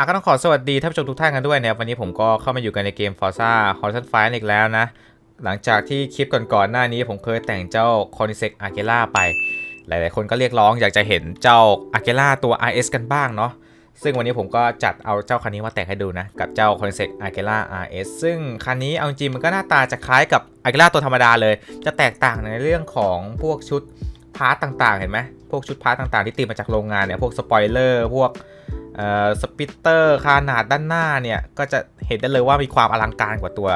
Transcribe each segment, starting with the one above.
อะก็ต้องขอสวัสดีท่านผู้ชมทุกท่านกันด้วยนะครับวันนี้ผมก็เข้ามาอยู่กันในเกม Forza Horizon 5 อีกแล้วนะ หลังจากที่คลิปก่อนๆหน้านี้ผมเคยแต่งเจ้า c o n i s e c a g e l a ไป หลายๆ คนก็เรียกร้องอยากจะเห็นเจ้า a g e l a ตัว RS กันบ้างเนาะซึ่งวันนี้ผมก็จัดเอาเจ้าคันนี้มาแต่งให้ดูนะ กับเจ้า c o n i s e c a g e l a RS ซึ่งคันนี้เอาจริงมันก็หน้าตาจะคล้ายกับ a g e l a ตัวธรรมดาเลย จะแตกต่างในเรื่องของพวกชุดพาร์ตต่างๆ เห็นไหมพวกชุดพาร์ตต่างๆ ที่ตีมาจากโรงงานเนี่ยพวกสปอยเลอร์พวก สปิตเตอร์ขนาดด้านหน้าเนี่ย ก็จะเห็นได้เลยว่ามีความอลังการกว่าตัว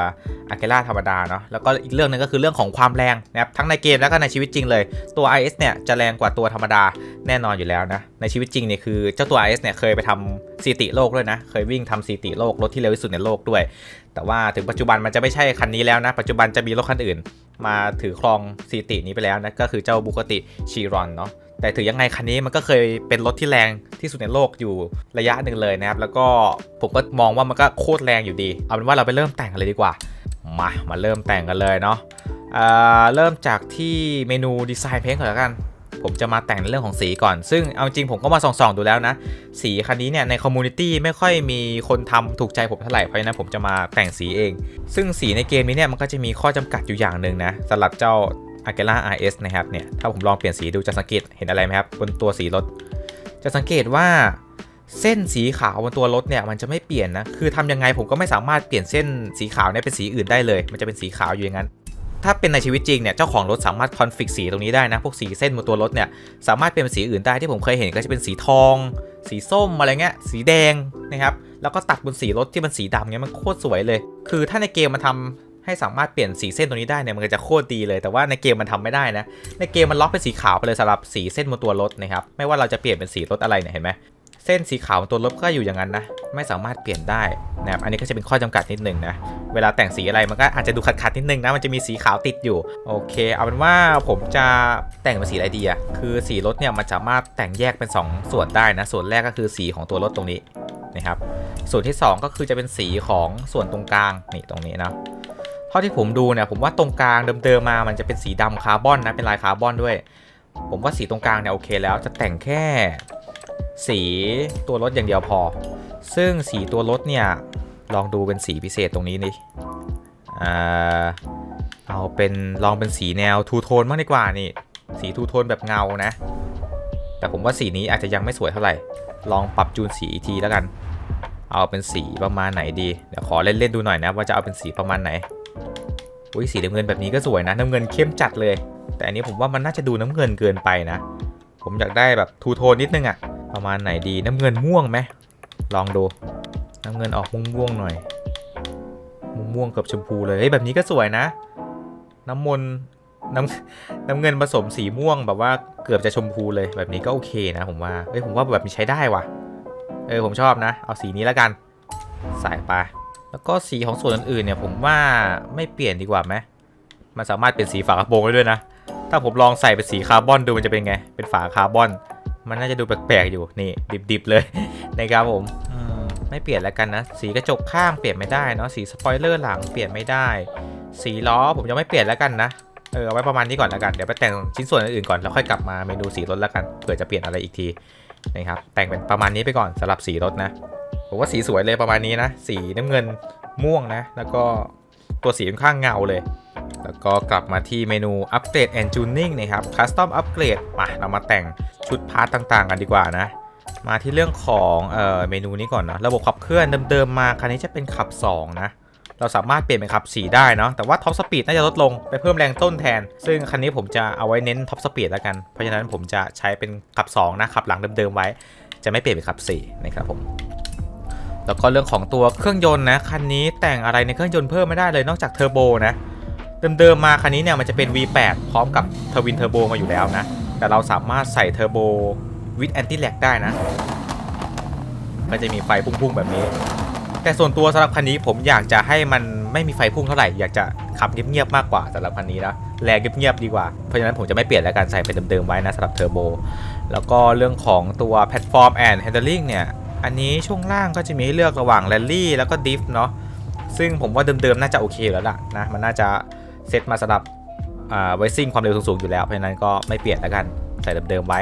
อาเ e ล่าธรรมดาเนาะแล้วก็อีกเรื่องหนึงก็คือเรื่องของความแรงนะครับทั้งในเกมแล้วก็ในชีวิตจริงเลยตัว IS เนี่ยจะแรงกว่าตัวธรรมดาแน่นอนอยู่แล้วนะในชีวิตจริงเนี่ยคือเจ้าตัว IS เนี่ยเคยไปทำสถิติโลกด้วยนะเคยวิ่งทำสถิติโลกรถที่เร็วที่สุดในโลกด้วย แต่ว่าถึงปัจจุบันมันจะไม่ใช่คันนี้แล้วนะปัจจุบันจะมีรถคันอื่น มาถือครองสถิตินี้ไปแล้วนะก็คือเจ้าบุกติชีรอนเนาะ แต่ถือยังไงคันนี้มันก็เคยเป็นรถที่แรงที่สุดในโลกอยู่ระยะหนึ่งเลยนะครับ แล้วก็ผมก็มองว่ามันก็โคตรแรงอยู่ดี เอาเป็นว่าเราไปเริ่มแต่งกันเลยดีกว่า มามาเริ่มแต่งกันเลยเนาะอ่าเริ่มจากที่เมนูดีไซน์เพลงก่อนแล้วกัน ผมจะมาแต่งในเรื่องของสีก่อน ซึ่งเอาจริงผมก็มาส่องๆดูแล้วนะ สีคันนี้เนี่ยในคอมมูนิตี้ไม่ค่อยมีคนทำถูกใจผมเท่าไหร่ เพราะฉะนั้นผมจะมาแต่งสีเอง ซึ่งสีในเกมนี้เนี่ยมันก็จะมีข้อจำกัดอยู่อย่างหนึ่งนะสำหรับเจ้า a g e l a RS นะครับเนี่ยถ้าผมลองเปลี่ยนสีดูจะสังเกตเห็นอะไรไหมครับบนตัวสีรถ จะสังเกตว่าเส้นสีขาวบนตัวรถเนี่ยมันจะไม่เปลี่ยนนะคือทำยังไงผมก็ไม่สามารถเปลี่ยนเส้นสีขาวเนี่ยเป็นสีอื่นได้เลย มันจะเป็นสีขาวอยู่อย่างนั้นถ้าเป็นในชีวิตจริงเนี่ยเจ้าของรถสามารถคอนฟิกสีตรงนี้ได้นะพวกสีเส้นบนตัวรถเนี่ยสามารถเปลี่ยนเป็นสีอื่นได้ที่ผมเคยเห็นก็จะเป็นสีทอง สีส้มอะไรเงี้ยสีแดงนะครับแล้วก็ตัดบนสีรถที่มันสีดำเงี้ยมันโคตรสวยเลย คือถ้าในเกมมันทำ ให้สามารถเปลี่ยนสีเส้นตรงนี้ได้เนี่ยมันก็จะโคตรดีเลยแต่ว่าในเกมมันทำไม่ได้นะ ในเกมมันล็อกเป็นสีขาวไปเลยสำหรับสีเส้นบนตัวรถนะครับไม่ว่าเราจะเปลี่ยนเป็นสีรถอะไรเนี่ยเห็นไหมเส้นสีขาวบนตัวรถก็อยู่อย่างนั้นนะ ไม่สามารถเปลี่ยนได้นะครับอันนี้ก็จะเป็นข้อจำกัดนิดนึงนะ เวลาแต่งสีอะไรมันก็อาจจะดูขัดๆนิดนึงนะ มันจะมีสีขาวติดอยู่ โอเค เอาเป็นว่าผมจะแต่งเป็นสีอะไรดีอะคือสีรถเนี่ยมันสามารถแต่งแยกเป็น 2 ส่วนได้นะ ส่วนแรกก็คือสีของตัวรถตรงนี้นะครับ ส่วนที่ 2 ก็คือจะเป็นสีของส่วนตรงกลางนี่ตรงนี้นะ ท่าที่ผมดูเนี่ยผมว่าตรงกลางเดิมๆมามันจะเป็นสีดำคาร์บอนนะเป็นลายคาร์บอนด้วย ผมว่าสีตรงกลางเนี่ยโอเคแล้วจะแต่งแค่สีตัวรถอย่างเดียวพอ ซึ่งสีตัวรถเนี่ยลองดูเป็นสีพิเศษตรงนี้นี่เอาเป็นลองเป็นสีแนวทูโทนบ้างดีกว่านี่ สีทูโทนแบบเงานะ แต่ผมว่าสีนี้อาจจะยังไม่สวยเท่าไหร่ ลองปรับจูนสีอีกทีแล้วกัน เอาเป็นสีประมาณไหนดี เดี๋ยวขอเล่นๆดูหน่อยนะว่าจะเอาเป็นสีประมาณไหน อุ้ยสีน้ำเงินแบบนี้ก็สวยนะ น้ำเงินเข้มจัดเลย แต่อันนี้ผมว่ามันน่าจะดูน้ำเงินเกินไปนะ ผมอยากได้แบบทูโทนนิดนึงอะประมาณไหนดีน้ำเงินม่วงไหมลองดู น้ำเงินออกม่วงๆหน่อยม่วงกับชมพูเลยเฮ้ยแบบนี้ก็สวยนะ น้ำมนน้ำน้ำเงินผสมสีม่วงแบบว่าเกือบจะชมพูเลยแบบนี้ก็โอเคนะผมว่าเฮ้ยผมว่าแบบนี้ใช้ได้ว่ะ เออผมชอบนะ เอาสีนี้แล้วกันใส่ไป แล้วก็สีของส่วนอื่นๆเนี่ยผมว่าไม่เปลี่ยนดีกว่าไหมมันสามารถเป็นสีฝากระโปรงได้ด้วยนะ ถ้าผมลองใส่เป็นสีคาร์บอนดูมันจะเป็นไง เป็นฝาคาร์บอน มันน่าจะดูแปลกๆอยู่นี่ดิบๆเลยนะครับผมมไม่เปลี่ยนแล้วกันนะ สีกระจกข้างเปลี่ยนไม่ได้เนาะสีสปอยเลอร์หลังเปลี่ยนไม่ได้ สีล้อผมยังไม่เปลี่ยนแล้วกันนะเออเอาไว้ประมาณนี้ก่อนแล้วกัน เดี๋ยวไปแต่งชิ้นส่วนอื่นๆก่อน แล้วค่อยกลับมาเมนูสีรถแล้วกัน เผื่อจะเปลี่ยนอะไรอีกทีนะครับ แต่งเป็นประมาณนี้ไปก่อนสำหรับสีรถนะ ผมว่าสีสวยเลยประมาณนี้นะ สีน้ำเงินม่วงนะ แล้วก็ตัวสีค่อนข้างเงาเลย แล้วก็กลับมาที่เมนู Upgrade and Tuning นะครับ Custom Upgrade มาเรามาแต่งชุดพาร์ตต่างๆ กันดีกว่านะ มาที่เรื่องของเอ่อเมนูนี้ก่อนนะระบบขับเคลื่อนเดิมๆมาคันนี้จะเป็นขับ 2 นะเราสามารถเปลี่ยนเป็นขับ4ได้เนาะแต่ว่าท็อปสปีดน่าจะลดลงไปเพิ่มแรงต้นแทน ซึ่งคันนี้ผมจะเอาไว้เน้นท็อปสปีดแล้วกัน เพราะฉะนั้นผมจะใช้เป็นขับ 2 นะขับหลังเดิมๆไว้ จะไม่เปลี่ยนเป็นขับ4นะครับผม แล้วก็เรื่องของตัวเครื่องยนต์นะคันนี้แต่งอะไรในเครื่องยนต์เพิ่มไม่ได้เลยนอกจากเทอร์โบนะเดิมๆมาคันนี้เนี่ยมันจะเป็น V8 พร้อมกับทวินเทอร์โบมาอยู่แล้วนะแต่เราสามารถใส่เทอร์โบวิดแอนตี้แลกได้นะก็จะมีไฟพุ่งๆแบบนี้ แต่ส่วนตัวสำหรับคันนี้ผมอยากจะให้มันไม่มีไฟพุ่งเท่าไหร่อยากจะขับเงียบๆมากกว่าสำหรับคันนี้นะแรงเงียบๆดีกว่าเพราะฉะนั้นผมจะไม่เปลี่ยนแล้วกันใส่เป็นเดิมๆไว้นะสำหรับเทอร์โบแล้วก็เรื่องของตัวแพลตฟอร์มแอนด์แฮนด์ลิงเนี่ย อันนี้ช่วงล่างก็จะมีให้เลือกระหว่างแรลลี่แล้วก็ดิฟเนาะซึ่งผมว่าเดิมๆน่าจะโอเคแล้วล่ะนะมันน่าจะเซตมาสำหรับไวซิ่งความเร็วสูงๆอยู่แล้วเพราะฉะนั้นก็ไม่เปลี่ยนแล้วกันใส่เดิมๆไว้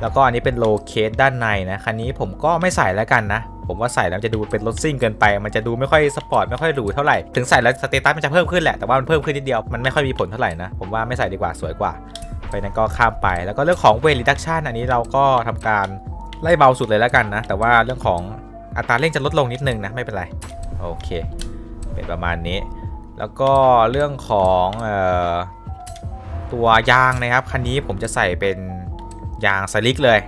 แล้วก็อันนี้เป็นโลเคสด้านในนะคันนี้ผมก็ไม่ใส่แล้วกันนะผมว่าใส่แล้วจะดูเป็นรถซิ่งเกินไป มันจะดูไม่ค่อยสปอร์ตไม่ค่อยหรูเท่าไหร่ ถึงใส่แล้วสเตตัสมันจะเพิ่มขึ้นแหละ แต่ว่ามันเพิ่มขึ้นนิดเดียว มันไม่ค่อยมีผลเท่าไหร่นะ ผมว่าไม่ใส่ดีกว่าสวยกว่า ไปนั้นก็ข้ามไป แล้วก็เรื่องของเวลิดักชันอันนี้เราก็ทำการ ไล่เบาสุดเลยแล้วกันนะ แต่ว่าเรื่องของอัตราเร่งจะลดลงนิดนึงนะไม่เป็นไร โอเค เป็นประมาณนี้ แล้วก็เรื่องของออตัวยางนะครับคันนี้ผมจะใส่เป็นยางสลิกเลย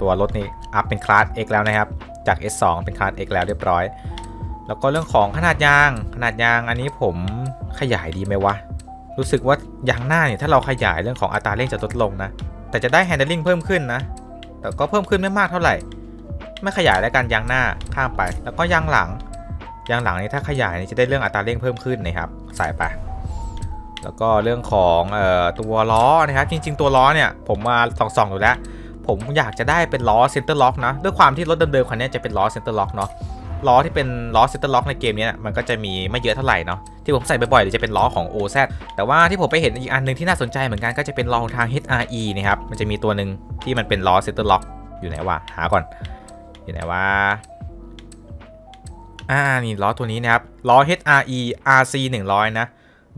ตัวรถนี้อัพเป็นคลาส X แล้วนะครับ จาก S2 เป็นคลาส X แล้วเรียบร้อย แล้วก็เรื่องของขนาดยางขนาดยางอันนี้ผมขยายดีไหมวะ รู้สึกว่ายางหน้าเนี่ยถ้าเราขยายเรื่องของอัตราเร่งจะลดลงนะ แต่จะได้ handling เพิ่มขึ้นนะ แต่ก็เพิ่มขึ้นไม่มากเท่าไหร่ ไม่ขยายแล้วกันยางหน้าข้ามไป แล้วก็ยางหลัง ยางหลังนี่ถ้าขยายนี่จะได้เรื่องอัตราเร่งเพิ่มขึ้นนะครับใส่ไป แล้วก็เรื่องของออตัวล้อนะครับจริง ๆ ตัวล้อเนี่ยผมมาส่องๆดูแล้ว ผมอยากจะได้เป็นล้อเซนเตอร์ล็อกนะด้วยความที่รถเดิมๆคันนี้จะเป็นล้อเซนเตอร์ล็อกเนาะ ล้อที่เป็นล้อเซนเตอร์ล็อกในเกมนี้นะมันก็จะมีไม่เยอะเท่าไหร่เนาะที่ผมใส่บ่อยๆเลยจะเป็นล้อของ OZ แต่ว่าที่ผมไปเห็นอีกอันหนึงที่น่าสนใจเหมือนกันก็จะเป็นล้อของทาง HRE นะครับมันจะมีตัวหนึ่งที่มันเป็นล้อเซนเตอร์ล็อกอยู่ไหนวะหาก่อน อยู่ไหนวะอ่านี่ล้อตัวนี้นะครับล้อ HRE RC 100 นะ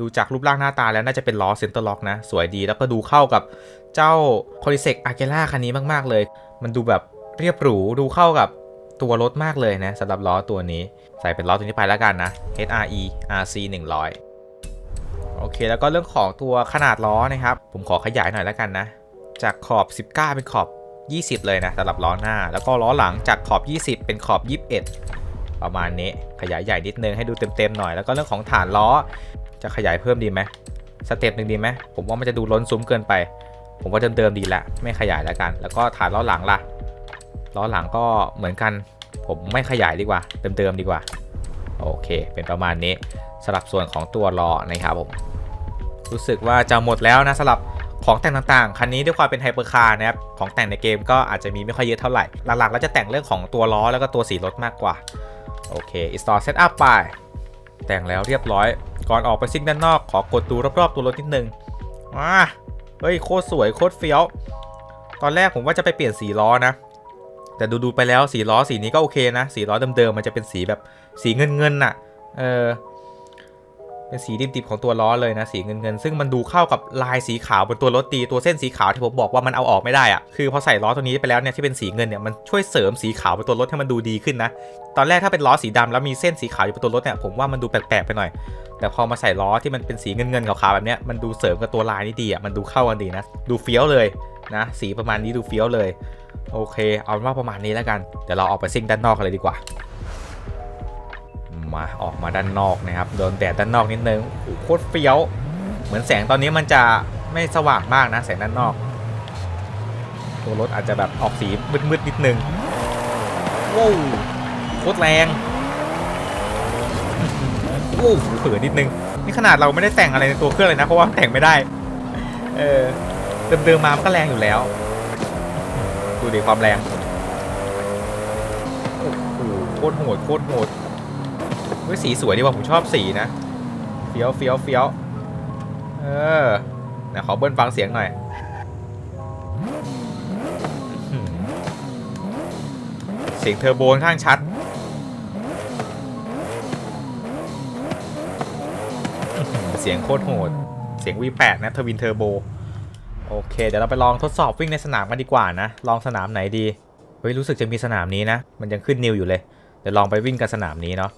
ดูจากรูปร่างหน้าตาแล้วน่าจะเป็นล้อเซนเตอร์ล็อกนะ สวยดีแล้วก็ดูเข้ากับเจ้า c o l i s e c a g e l a คันนี้มาก ๆ เลย มันดูแบบเรียบหรูดูเข้ากับ ตัวรถมากเลยนะสำหรับล้อตัวนี้ ใส่เป็นล้อตัวนี้ไปแล้วกันนะ HRE RC 100 โอเค แล้วก็เรื่องของตัวขนาดล้อนะครับ ผมขอขยายหน่อยแล้วกันนะ จากขอบ 19 เป็นขอบ 20 เลยนะสำหรับล้อหน้า แล้วก็ล้อหลังจากขอบ 20 เป็นขอบ 21 ประมาณนี้ขยายใหญ่นิดนึงให้ดูเต็มๆหน่อยแล้วก็เรื่องของฐานล้อ จะขยายเพิ่มดีไหมสเต็ปหนึ่งดีไหมผมว่ามันจะดูล้นซุ้มเกินไป ผมว่าเดิมๆดีละไม่ขยายแล้วกัน แล้วก็ฐานล้อหลังล่ะ ล้อหลังก็เหมือนกัน ผมไม่ขยายดีกว่าเดิมๆดีกว่า โอเค เป็นประมาณนี้สำหรับส่วนของตัวล้อนะครับผม รู้สึกว่าจะหมดแล้วนะสำหรับของแต่งต่างๆ คันนี้ด้วยความเป็นไฮเปอร์คาร์นะครับ ของแต่งในเกมก็อาจจะมีไม่ค่อยเยอะเท่าไหร่ หลักๆ แล้วจะแต่งเรื่องของตัวล้อแล้วก็ตัวสีรถมากกว่า โอเค install setup ไป แต่งแล้วเรียบร้อย ก่อนออกไปซิ่งด้านนอกขอกดดูรอบๆ ตัวรถนิดนึงว้าเฮ้ยโคตรสวยโคตรเฟี้ยว ตอนแรกผมว่าจะไปเปลี่ยนสีล้อนะ แต่ดูๆไปแล้วสีล้อสีนี้ก็โอเคนะ สีล้อเดิมๆมันจะเป็นสีแบบสีเงินๆน่ะ เออ เป็นสีดิบๆของตัวล้อเลยนะสีเงินๆซึ่งมันดูเข้ากับลายสีขาวบนตัวรถดีตัวเส้นสีขาวที่ผมบอกว่ามันเอาออกไม่ได้อะคือพอใส่ล้อตัวนี้ไปแล้วเนี่ยที่เป็นสีเงินเนี่ยมันช่วยเสริมสีขาวบนตัวรถให้มันดูดีขึ้นนะตอนแรกถ้าเป็นล้อสีดำแล้วมีเส้นสีขาวอยู่บนตัวรถเนี่ยผมว่ามันดูแปลกๆไปหน่อย แต่พอมาใส่ล้อที่มันเป็นสีเงินๆขาวๆแบบเนี้ยมันดูเสริมกับตัวลายนี่ดีอะมันดูเข้ากันดีนะดูเฟี้ยวเลยนะสีประมาณนี้ดูเฟี้ยวเลย โอเค เอาเป็นว่าประมาณนี้แล้วกันเดี๋ยวเราออกไปซิ่งด้านนอกกันเลยดีกว่า มาออกมาด้านนอกนะครับโดนแดดด้านนอกนิดนึงโคตรเฟี้ยว เหมือนแสงตอนนี้มันจะไม่สว่างมากนะแสงด้านนอก ตัวรถอาจจะแบบออกสีมืดๆนิดนึงว้าวโคตรแรงโอ้โหเผือนิดนึงนี่ขนาดเราไม่ได้แต่งอะไรในตัวเครื่องเลยนะเพราะว่าแต่งไม่ได้ เออเดิมๆมามันก็แรงอยู่แล้ว ดูดิความแรงโอ้โหโคตรโหดโคตรโหด เฮ้ยสีสวยดีว่ะผมชอบสีนะเฟี้ยวเฟี้ยวเฟี้ยวเออไหนขอเบิ้ลฟังเสียงหน่อยเสียงเทอร์โบค่อนข้างชัดเสียงโคตรโหด เสียง V8 นะทวินเทอร์โบ โอเค เดี๋ยวเราไปลองทดสอบวิ่งในสนามกันดีกว่านะ ลองสนามไหนดี เฮ้ย รู้สึกจะมีสนามนี้นะ มันยังขึ้นนิวอยู่เลย เดี๋ยวลองไปวิ่งกันสนามนี้เนาะ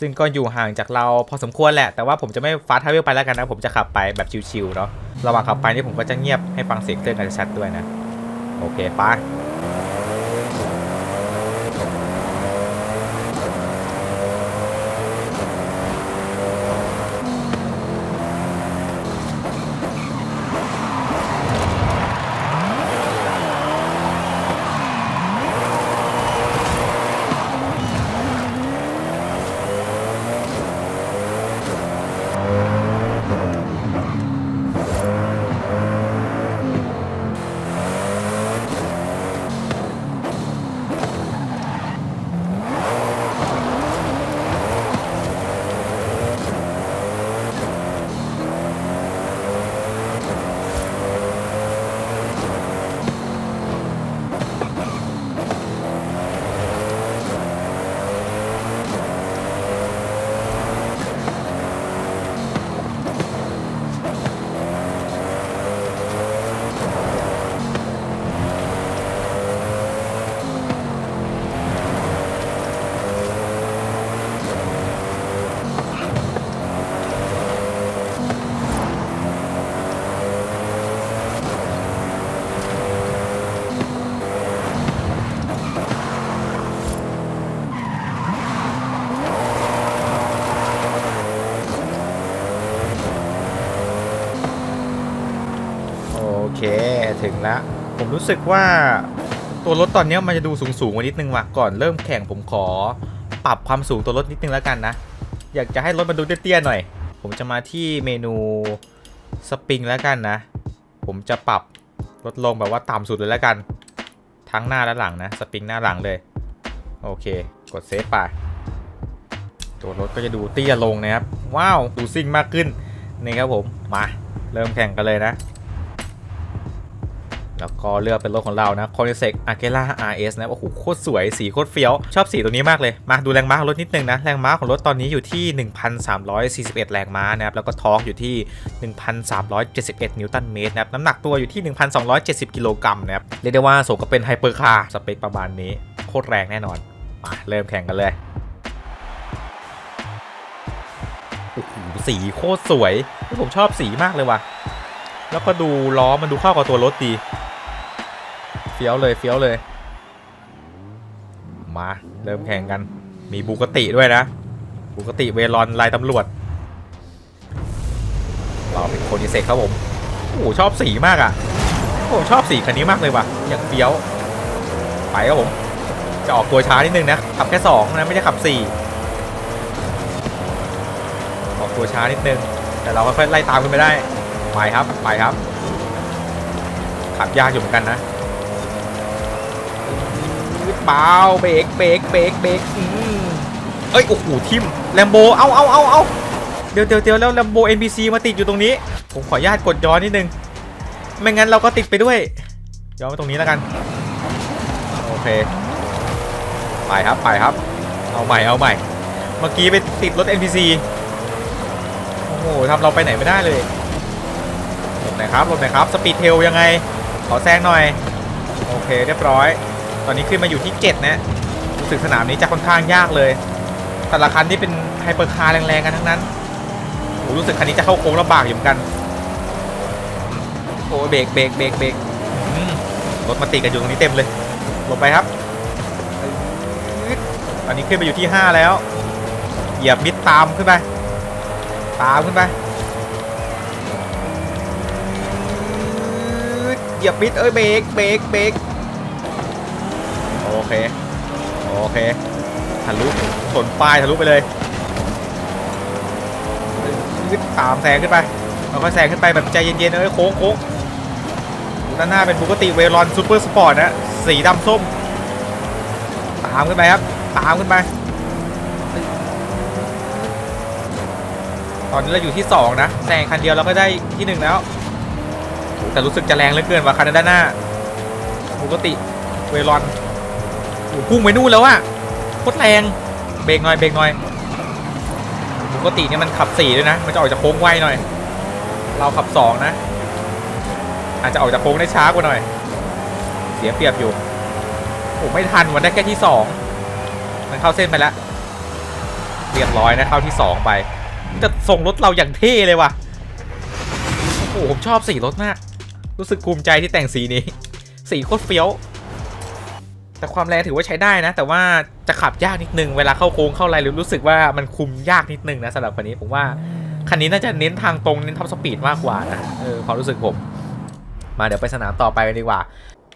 ซึ่งก็อยู่ห่างจากเราพอสมควรแหละ แต่ว่าผมจะไม่ฟาสทาวเวลไปแล้วกันนะ ผมจะขับไปแบบชิวๆเนาะ ระหว่างขับไปนี่ผมก็จะเงียบให้ฟังเสียงเครื่องกันชัดด้วยนะ โอเคไป ถึงแล้ว ผมรู้สึกว่าตัวรถตอนนี้มันจะดูสูงสูงๆกว่านิดนึงว่ะก่อนเริ่มแข่งผมขอ ปรับความสูงตัวรถนิดนึงแล้วกันนะ อยากจะให้รถมันดูเตี้ยๆหน่อย ผมจะมาที่เมนูสปริงแล้วกันนะ ผมจะปรับลดลงแบบว่าต่ำสุดเลยแล้วกัน ทั้งหน้าและหลังนะสปริงหน้าหลังเลย โอเค กดเซฟไปตัวรถก็จะดูเตี้ยลงนะครับ ว้าว ดูซิ่งมากขึ้น นี่ครับผม มา เริ่มแข่งกันเลยนะ แล้วก็เลือกเป็นรถของเรานะ c o n i s e c Agera RS นะ โอ้โห โคตรสวย สีโคตรเฟี้ยว ชอบสีตัวนี้มากเลย มาดูแรงม้าของรถนิดนึงนะ แรงม้าของรถตอนนี้อยู่ที่ 1,341 แรงม้านะครับ แล้วก็ทอร์กอยู่ที่ 1,371 นิวตันเมตรนะครับ น้ำหนักตัวอยู่ที่ 1,270 กิโลกรัมนะครับ เรียกได้ว่าสมกับเป็นไฮเปอร์คาร์สเปคประมาณนี้ โคตรแรงแน่นอนมาเริ่มแข่งกันเลย โอ้โห สีโคตรสวย ผมชอบสีมากเลยว่ะ แล้วก็ดูล้อมันดูเข้ากับตัวรถดีเฟี้ยวเลยเฟี้ยวเลย มาเริ่มแข่งกัน มีบูกติด้วยนะ บูกติเวลอนลายตำรวจ เราเป็นโคนิเซกครับผมโอ้ชอบสีมากอะ่ะโอ้ชอบสีคันนี้มากเลยว่ะ อย่างเฟี้ยว ไปครับผม จะออกตัวช้านิดนึงนะ ขับแค่สองนะ ไม่ใช่ขับสี่ออกตัวช้านิดนึง แต่เราค่อยๆไล่ตามกันไปได้ ไปครับ ไปครับ ขับยากอยู่เหมือนกันนะเบาเบรกเบรกเบรกเบรกอืมเอ้ย โอ้โห ทิมแลมโบ เอาเอาเอาเอาเดี๋ยวเดี๋ยวเดี๋ยวแล้วแลมโบ NPC มาติดอยู่ตรงนี้ ผมขออนุญาตกดย้อนนิดนึง ไม่งั้นเราก็ติดไปด้วย ย้อนไปตรงนี้แล้วกัน โอเค ไปครับ ไปครับ เอาใหม่ เอาใหม่ เมื่อกี้ไปติดรถ NPC โอ้โหทำเราไปไหนไม่ได้เลย อยครับหลบหน่อยครับ สปีดเทลยังไง ขอแซงหน่อย โอเคเรียบร้อย ตอนนี้ขึ้นมาอยู่ที่ 7 นะ รู้สึกสนามนี้จะค่อนข้างยากเลย แต่ละคันที่เป็นไฮเปอร์คาร์แรงๆกันทั้งนั้นโอ้รู้สึกคันนี้จะเข้าโค้งลำบากอยู่เหมือนกัน โอ้เบรกเบรกเบรกเบรกอืมรถมาติดกันอยู่ตรงนี้เต็มเลยหลบไปครับ ตอนนี้ขึ้นไปอยู่ที่ 5 แล้ว เหยียบมิดตามขึ้นไป ตามขึ้นไป เหยียบมิดเอ้ยเบรกเบรกเบรกโอเคโอเคทะลุชนป้ายทะลุไปเลยตามแซงขึ้นไปเราค่อยแซงขึ้นไปแบบใจเย็นๆเอ้ยโค้งโค้งด้านหน้าเป็นบุกติเวรอนซูเปอร์สปอร์ตนะสีดำส้ม ตามขึ้นไปครับ ตามขึ้นไป ตอนนี้เราอยู่ที่ 2 นะแซงคันเดียวเราก็ได้ที่ 1 แล้ว แต่รู้สึกจะแรงเหลือเกินว่ะคันด้านหน้าปกติเวลอนพุ่งไปนู่นแล้วอะโคตรแรงเบรกหน่อยเบรกหน่อยปกติเนี่ยมันขับ4ด้วยนะ มันจะออกจากโค้งไวหน่อย เราขับ2นะ อาจจะออกจากโค้งได้ช้ากว่าหน่อย เสียเปรียบอยู่โอ้ไม่ทันวันได้แค่ที่2มันเข้าเส้นไปแล้วเรียบร้อยนะเข้าที่2ไปแต่ส่งรถเราอย่างเท่เลยว่ะโอ้โหผมชอบสีรถมาก รู้สึกภูมิใจที่แต่งสีนี้ สีโคตรเฟี้ยว แต่ความแรงถือว่าใช้ได้นะ แต่ว่าจะขับยากนิดนึง เวลาเข้าโค้งเข้าอะไรหรือรู้สึกว่ามันคุมยากนิดนึงนะสำหรับคันนี้ผมว่าคันนี้น่าจะเน้นทางตรงเน้นท็อปสปีดมากกว่านะเออความรู้สึกผม มาเดี๋ยวไปสนามต่อไปกันดีกว่า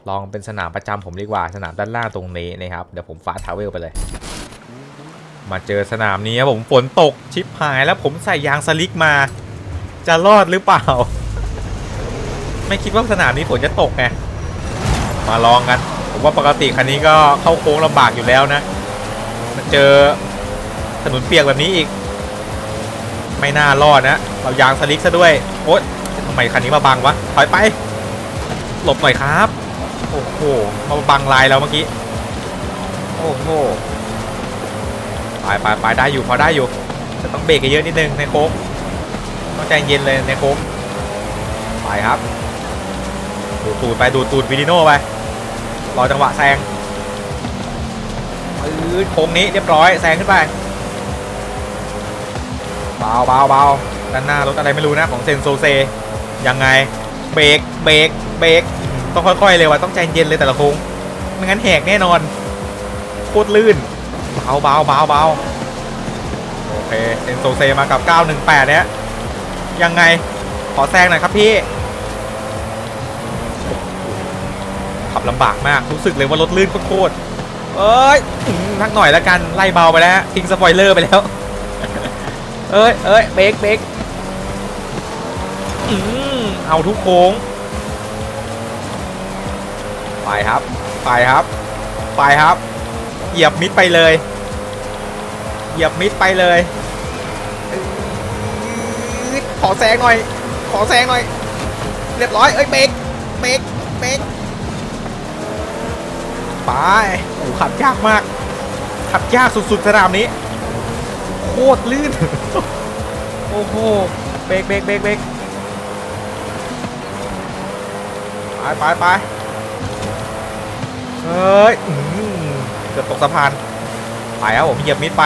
ลองเป็นสนามประจำผมดีกว่า สนามด้านล่างตรงนี้นะครับ เดี๋ยวผมฟาทาวเวลไปเลย มาเจอสนามนี้ผมฝนตกชิปหายแล้วผมใส่ยางสลิกมา จะรอดหรือเปล่า ไม่คิดว่าสนามนี้ฝนจะตกไงมาลองกัน ผมว่าปกติคันนี้ก็เข้าโค้งลำบากอยู่แล้วนะมาเจอถนนเปียกแบบนี้อีก ไม่น่ารอดนะเรายางสลิกซะด้วยโอ๊ยทำไมคันนี้มาบังวะถอยไป หลบหน่อยครับ โอ้โหมาบังลายเราเมื่อกี้โอ้โหไปไปไปได้อยู่พอได้อยู่จะต้องเบรกเยอะนิดนึงในโค้งต้องใจเย็นเลยในโค้งไปครับ ดูดตูดไปดูดตูดวิดิโน่ไปรอจังหวะแซงปืดโค้งนี้เรียบร้อยแซงขึ้นไปเบาเบาเบาด้านหน้ารถอะไรไม่รู้นะของเซนโซเซยังไงเบรกเบรกเบรกต้องค่อยๆเลยว่ะต้องใจเย็นเลยแต่ละโค้งไม่งั้นแหกแน่นอนโคตรลื่นเบาเบาเบาเบาโอเคเซนโซเซมากับ 918 เนี่ยยังไงขอแซงหน่อยครับพี่ ขับลำบากมาก รู้สึกเลยว่ารถลื่นโคตรเอ้ยอืมนักหน่อยแล้วกัน ไล่เบาไปแล้ว ทิ้งสปอยเลอร์ไปแล้ว เอ้ยเอ้ยเบรกเบรกอืมเอาทุกโค้ง ไปครับ ไปครับ ไปครับ เหยียบมิดไปเลย เหยียบมิดไปเลย ขอแซงหน่อย ขอแซงหน่อย เรียบร้อย เอ้ยเบรกเบรกเบรก ไปโอ้ขับยากมาก ขับยากสุดๆสนามนี้ โคตรลื่น โอ้โห เบรกเบรกเบรกเบรกไปไปไปเฮ้ยเกือบตกสะพาน ไปครับผมเหยียบมิดไป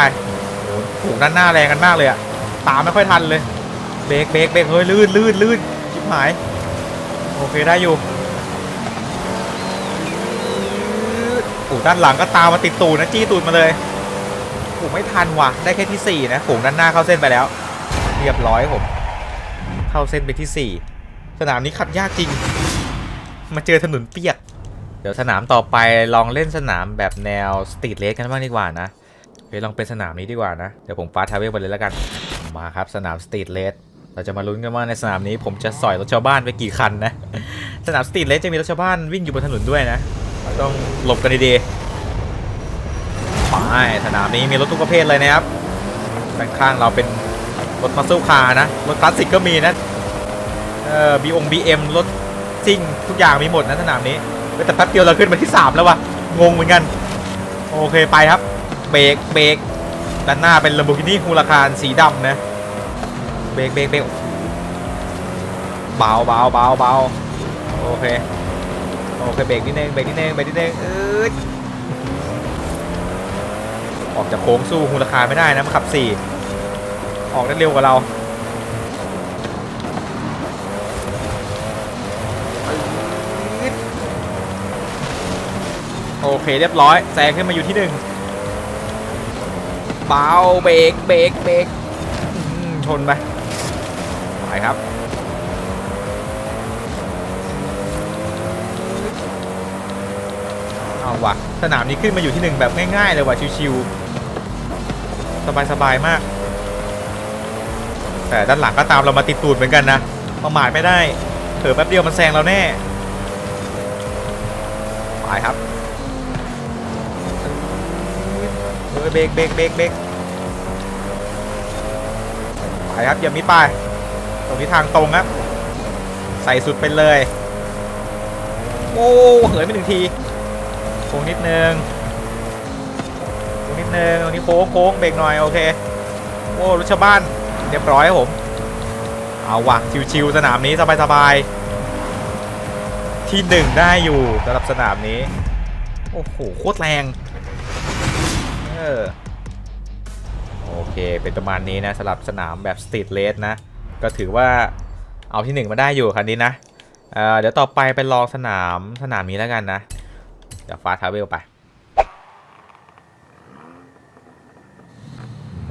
โอ้โหถูกด้านหน้าแรงกันมากเลยอะตามไม่ค่อยทันเลย เบรกเบรกเบรกเฮ้ยลื่นลื่นลื่นชิบหาย โอเคได้อยู่ฝูง ด้านหลังก็ตามมาติดตูดนะจี้ตูดมาเลยฝูงไม่ทันว่ะ ได้แค่ที่ 4 นะฝูงด้านหน้าเข้าเส้นไปแล้ว เรียบร้อยผม เข้าเส้นไปที่ 4 สนามนี้ขับยากจริง มาเจอถนนเปียก เดี๋ยวสนามต่อไปลองเล่นสนามแบบแนวสตรีทเลสกันบ้างดีกว่านะเฮ้ยลองเป็นสนามนี้ดีกว่านะ เดี๋ยวผมฟาทาเวลไปเลยแล้วกัน มาครับสนามสตรีทเลสเราจะมาลุ้นกันว่าในสนามนี้ผมจะสอยรถชาวบ้านไปกี่คันนะ สนามสตรีทเลสจะมีรถชาวบ้านวิ่งอยู่บนถนนด้วยนะ ต้องหลบกันดีๆไปสนามนี้มีรถทุกประเภทเลยนะครับด้านข้างเราเป็นรถมัสซูคานะ รถคลาสสิกก็มีนะเอ่อบีองบีเอ็มรถซิ่งทุกอย่างมีหมดนะสนามนี้แต่แป๊บเดียวเราขึ้นมาที่ 3 แล้ววะงงเหมือนกัน โอเคไปครับ เบรกเบรกด้านหน้าเป็น Lamborghini Huracan สีดำนะ เบรกเบรกเบรกเบาเบาเบาเบาโอเค โอเคเบรกนิดนึงเบรกนิดนึงเบรกนิดนึงเอยออกจากโค้งสู้ฮูราคาไม่ได้นะมันขับ 4 ออกได้เร็วกว่าเราโอเคเรียบร้อยแซงขึ้นมาอยู่ที่หนึ่งเบาเบรกเบรกเบรกชนไปไปครับ เอาว่ะ สนามนี้ขึ้นมาอยู่ที่หนึ่งแบบง่ายๆเลยว่ะชิวๆสบายๆมาก แต่ด้านหลังก็ตามเรามาติดตูดเหมือนกันนะประมาทไม่ได้เผลอแป๊บเดียวมันแซงเราแน่ไปครับเออเบรกเบรกเบรกเบรกไปครับอย่ามิดไปตรงนี้ทางตรงครับ ใส่สุดไปเลย โอ้เหินไปหนึ่งที ค้งนิดนึงโค้งนิดนึงตรงนี้โค้งโค้งเบรกหน่อยโอเคโอ้รถชาวบ้านเรียบร้อยครับผม เอาว่ะชิวๆสนามนี้สบายๆที่หนึ่งได้อยู่สำหรับสนามนี้ โอ้โหโคตรแรงเออโอเค เป็นประมาณนี้นะสำหรับสนามแบบสตรีทเลสนะ ก็ถือว่าเอาที่หนึ่งมาได้อยู่คันนี้นะเเดี๋ยวต่อไปไปลองสนามสนามนี้แล้วกันนะ เดี๋ยวฟ้าทาเวลไป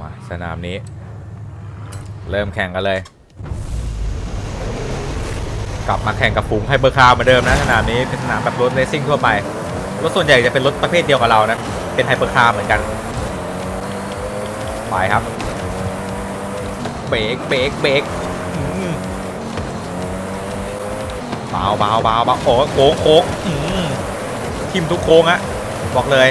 มาสนามนี้ เริ่มแข่งกันเลย กลับมาแข่งกับฝูงไฮเปอร์คาร์เหมือนเดิมนะสนามนี้เป็นสนามแบบรถเลสซิ่งทั่วไป รถส่วนใหญ่จะเป็นรถประเภทเดียวกับเรานะ เป็นไฮเปอร์คาร์เหมือนกัน ไปครับ เบรกเบรกเบรกเบาเบาเบาเบาโอ้โค้งโค้ง ทิมทุกโค้งอะบอกเลย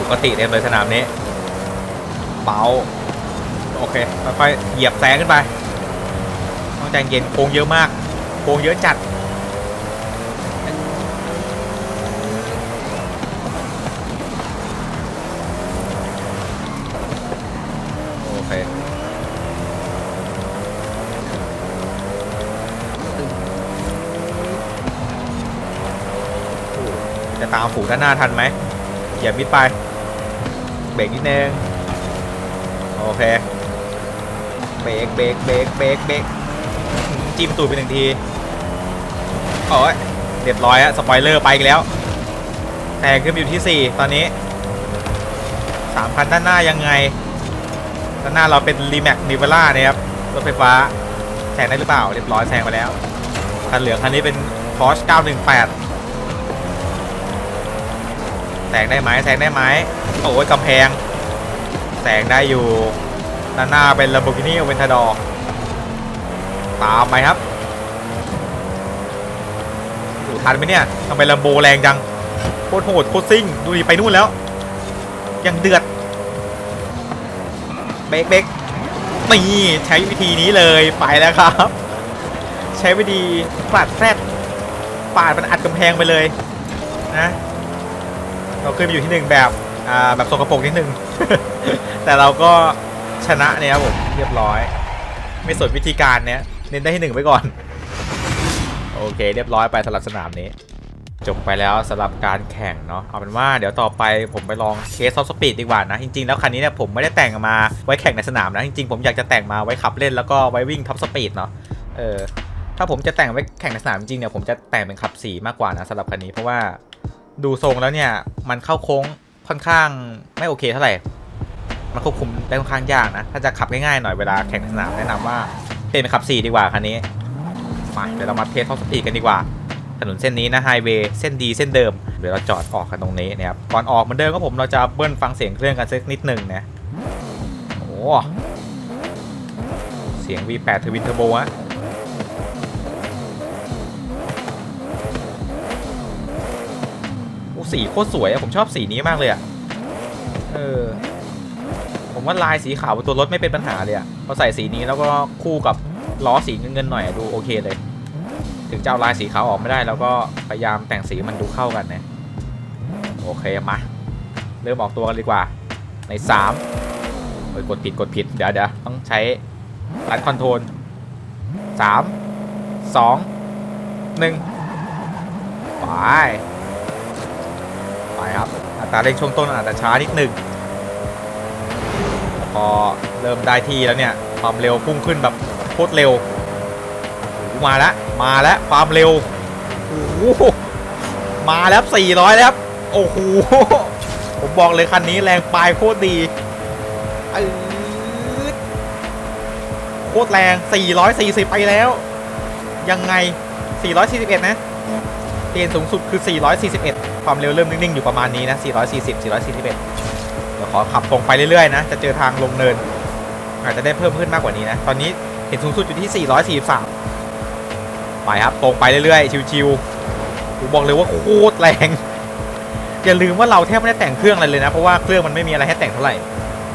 ปกติเต็มเลยสนามนี้ เบาโอเคค่อยๆเหยียบแซงขึ้นไปต้องใจเย็นโค้งเยอะมากโค้งเยอะจัดโอเค ตามฝูงด้านหน้าทันไหมเหยียบมิดไป เบรกนิดนึง โอเค เบรกเบรกเบรกเบรกเบรกจิ้มตูดไปหนึ่งที โอ้ยเรียบร้อยอะสปอยเลอร์ไปอีกแล้วแซงขึ้นอยู่ที่ 4 ตอนนี้สามคันด้านหน้ายังไง ด้านหน้าเราเป็นรีแม็กนิเวล่าเนี่ยครับรถไฟฟ้าแซงได้หรือเปล่า เรียบร้อยแซงไปแล้ว คันเหลืองคันนี้เป็นพอช918แซ งได้ไหมแซงได้ไหมโอ้ยกำแพงแซงได้อยู่ด้านหน้าเป็น Lamborghini Aventador ตามไปครับโอ้ทันไหมเนี่ยทำไมลัมโบแรงจังโคตรโหดโคตรซิ่งดูดิไปนู่นแล้ว ยังเดือดเบรกเบรกนี่ใช้วิธีนี้เลยไปแล้วครับ ใช้วิธีปาดแฟดปาดมันอัดกำแพงไปเลยนะ เราขึ้นไปอยู่ที่หนึ่งแบบอ่าแบบสกปรกนิดนึง แต่เราก็ชนะเนี่ยครับผมเรียบร้อย ไม่สนวิธีการเนี้ยเน้นได้ที่หนึ่งไว้ก่อน โอเค เรียบร้อยไปสำหรับสนามนี้ จบไปแล้วสำหรับการแข่งเนาะเอาเป็นว่าเดี๋ยวต่อไปผมไปลองเคสซอฟสปีดดีกว่านะ จริง ๆ แล้วคันนี้เนี่ยผมไม่ได้แต่งมาไว้แข่งในสนามนะ จริง ๆ ผมอยากจะแต่งมาไว้ขับเล่นแล้วก็ไว้วิ่งท็อปสปีดเนาะเออถ้าผมจะแต่งไว้แข่งในสนามจริงเนี่ยผมจะแต่งเป็นขับสีมากกว่านะสำหรับคันนี้เพราะว่า ดูทรงแล้วเนี่ย มันเข้าโค้งค่อนข้างไม่โอเคเท่าไหร่ มันควบคุมได้ค่อนข้างยากนะ ถ้าจะขับง่ายๆหน่อยเวลาแข่งในสนามแนะนำว่าเปลี่ยนเป็นขับสีดีกว่าคันนี้มาเดี๋ยวเรามาเทสท็อปสปีดกันดีกว่า ถนนเส้นนี้นะไฮเวย์เส้นดีเส้นเดิม เดี๋ยวเราจอดออกกันตรงนี้นะครับ ก่อนออกเหมือนเดิมก็ผมเราจะเบิ้ลฟังเสียงเครื่องกันสักนิดหนึ่งนะ โอ้เสียง V8 ทวินเทอร์โบฮะ สีโคตรสวยอะผมชอบสีนี้มากเลยอะเออผมว่าลายสีขาวบนตัวรถไม่เป็นปัญหาเลยอะพอใส่สีนี้แล้วก็คู่กับล้อสีเงินๆหน่อยดูโอเคเลย ถึงจะเอาลายสีขาวออกไม่ได้แล้วก็พยายามแต่งสีมันดูเข้ากันนะโอเคมาเริ่มออกตัวกันดีกว่า ใน3เฮ้ยกดผิดกดผิดเดี๋ยวเดี๋ยวต้องใช้รัดคอนโทรลสามสองหนึ่งไป ครับ อัตราเร่งช่วงต้นอาจจะช้านิดหนึ่งพอเริ่มได้ที่แล้วเนี่ย ความเร็วพุ่งขึ้นแบบโคตรเร็ว มาแล้วมาแล้วความเร็วโอ้โหมาแล้ว400แล้วครับโอ้โหผมบอกเลยคันนี้แรงปลายโคตรดีโคตรแรง 440 ไปแล้ว ยังไง 441 นะ เกณฑ์สูงสุดคือ 441 ความเร็วเริ่มนิ่ง ๆ อยู่ประมาณนี้นะ 440 441 เดี๋ยวขอขับตรงไปเรื่อยๆนะ จะเจอทางลงเนิน อาจจะได้เพิ่มขึ้นมากกว่านี้นะ ตอนนี้เห็นสูงสุดอยู่ที่ 443 ไปครับ ตรงไปเรื่อย ๆ ชิวๆผมบอกเลยว่าโคตรแรง อย่าลืมว่าเราแทบไม่ได้แต่งเครื่องอะไรเลยนะ เพราะว่าเครื่องมันไม่มีอะไรให้แต่งเท่าไหร่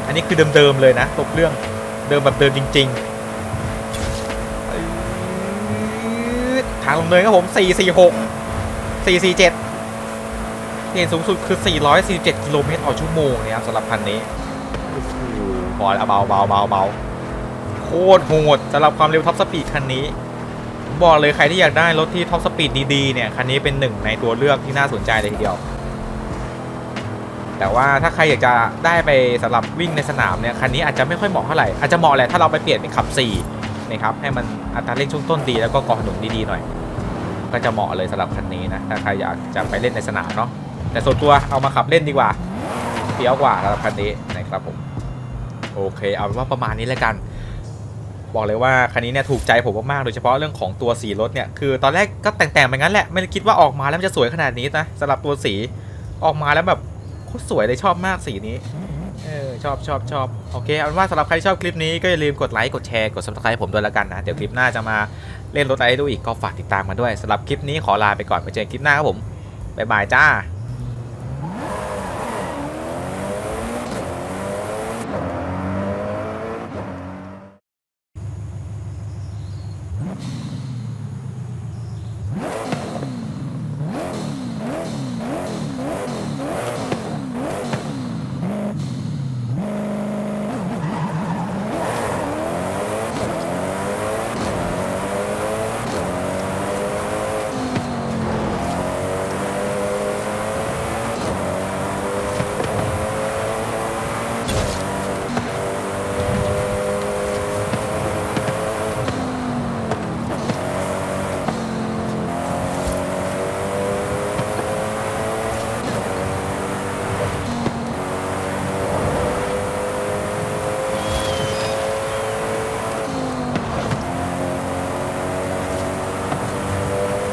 อันนี้คือเดิมๆเลยนะตัวเครื่องเดิมแบบเดิมจริง ๆทางลงเนินครับผม 446 447เกณฑ์สูงสุดคือ 447 กิโลเมตรต่อชั่วโมงเนี่ยครับสำหรับคันนี้โอ้โหพอแล้วเบาเบาเบาเบาโคตรโหดสำหรับความเร็วท็อปสปีดคันนี้ บอกเลยใครที่อยากได้รถที่ท็อปสปีดดีๆเนี่ย คันนี้เป็นหนึ่งในตัวเลือกที่น่าสนใจเลยทีเดียว แต่ว่าถ้าใครอยากจะได้ไปสำหรับวิ่งในสนามเนี่ยคันนี้อาจจะไม่ค่อยเหมาะเท่าไหร่อาจจะเหมาะแหละถ้าเราไปเปลี่ยนเป็นขับ4นะครับให้มันอัตราเร่งช่วงต้นดีแล้วก็เกาะถนนดีๆหน่อย ก็จะเหมาะเลยสำหรับคัน นะถ้าใครอยากจะไปเล่นในสนามเนาะแต่ส่วนตัวเอามาขับเล่นดีกว่าเฟี้ยวกว่าสำหรับคันนี้นะครับผมโอเคเอาเป็นว่าประมาณนี้แล้วกันบอกเลยว่าคันนี้เนี่ยถูกใจผมมากๆ โดยเฉพาะเรื่องของตัวสีรถเนี่ย คือตอนแรกก็แต่งๆไปงั้นแหละ ไม่คิดว่าออกมาแล้วมันจะสวยขนาดนี้นะสำหรับตัวสีออกมาแล้วแบบโคตรสวยเลยชอบมากสีนี้ เออชอบชอบชอบโอเคเอาเป็นว่าสำหรับใครที่ชอบคลิปนี้ก็อย่าลืมกดไลค์กดแชร์กด subscribe ผมด้วยแล้วกันนะ เดี๋ยวคลิปหน้าจะมา เล่นรถอะไรดูอีกก็ฝากติดตามมาด้วยสำหรับคลิปนี้ขอลาไปก่อนไปเจอคลิปหน้าครับผมบ๊ายบายจ้า